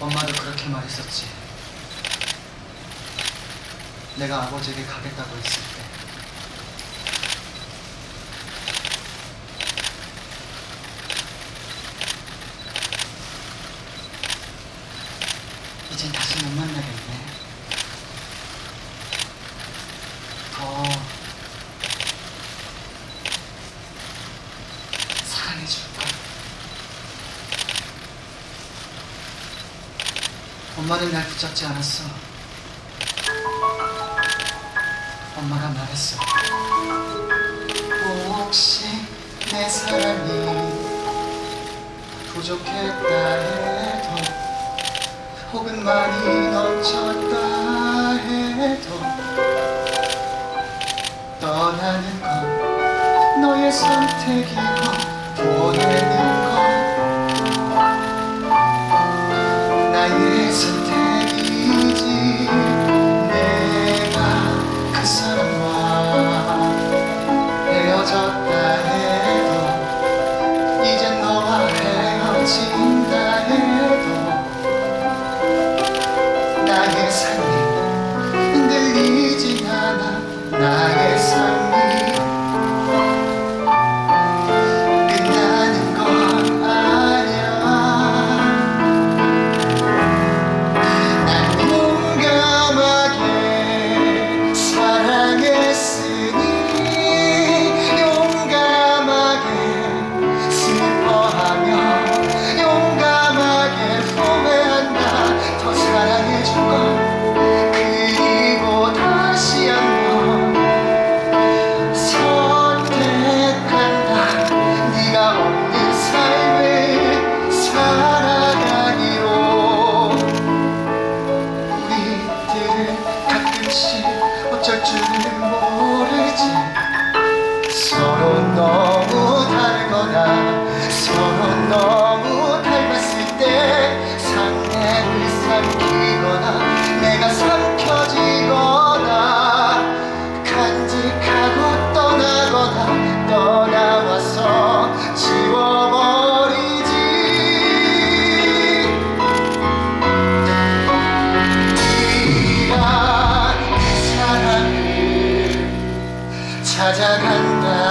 엄마도 그렇게 말했었지. 내가 아버지에게 가겠다고 했을 때. 이젠 다시 못 만나겠네. 더 사랑해줄까? 엄마는 날 붙잡지 않았어. 엄마가 말했어. 혹시 내 사랑이 부족했다 해도 혹은 많이 넘쳤다 해도 떠나는 건 너의 선택이고 보내는 나의 삶이 흔들리진 않아. 나의 찾아간다.